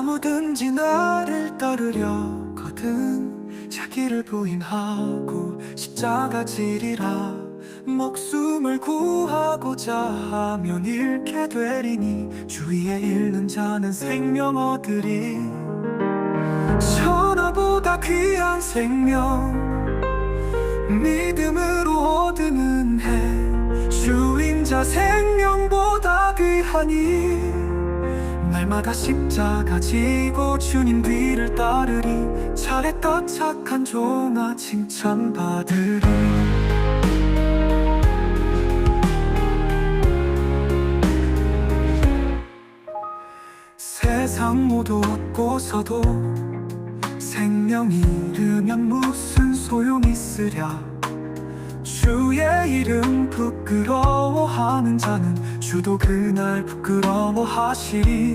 누구든지 나를 따르려거든. 자기를 부인하고 십자가 지리라. 목숨을 구하고자 하면 잃게 되리니. 주위에 잃는 자는 생명 얻으리. 천하보다 귀한 생명. 믿음으로 얻는 해. 주인 자 생명보다 귀하니 날마다 십자가 지고 주님 뒤를 따르리. 잘했다 착한 종아 칭찬받으리. 세상 모두 얻고서도 생명 잃으면 무슨 소용 있으랴 주의 이름 부끄러워하는 자는 주도 그날 부끄러워하시리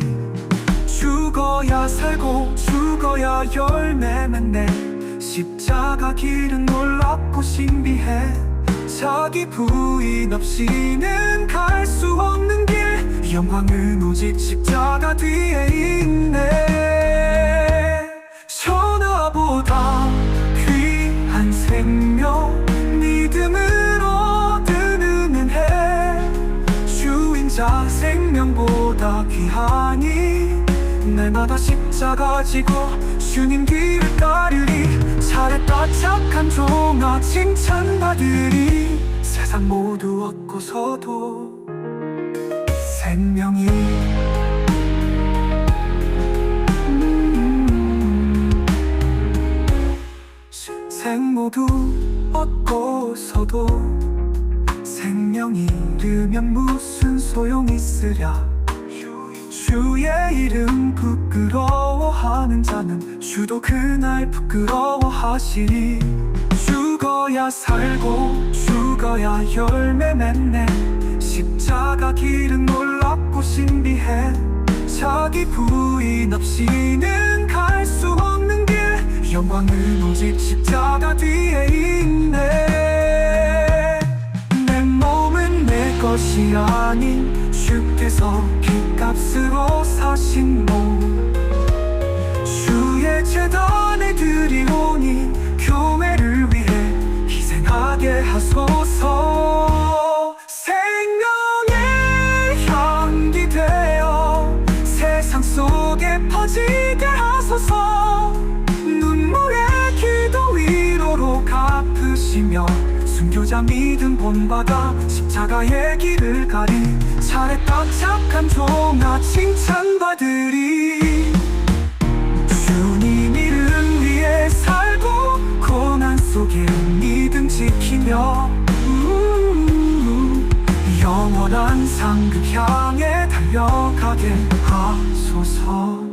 죽어야 살고 죽어야 열매 맺네 십자가 길은 놀랍고 신비해. 자기 부인 없이는 갈 수 없는 길. 영광은 오직 십자가 뒤에 있네 생명보다 귀하니 날마다 십자가 지고 주님 뒤를 따르리 잘했다 착한 종아 칭찬받으리 세상 모두 얻고서도 생명이 음, 생 모두 얻고서도 생명 잃으면 무슨 소용 있으랴. 주의 이름 부끄러워하는 자는 주도 그날 부끄러워하시리. 죽어야 살고 죽어야 열매 맺네. 십자가 길은 놀랍고 신비해. 자기 부인 없이는 갈 수 없는 길. 영광은 오직 십자가 뒤에 있네 것이 아닌 주께서 깃값으로 사신 몸. 주의 재단에 드리오니 교회를 위해 희생하게 하소서. 생명의 향기 되어 세상 속에 퍼지게 하소서. 눈물의 기도 위로로 갚으시며 순교자 믿음 본받아 십자가의 길을 가리. 잘했다 착한 종아 칭찬받으리. 주님 이름 위에 살고 고난 속에 믿음 지키며 우, 영원한 상급 향해 달려가게 하소서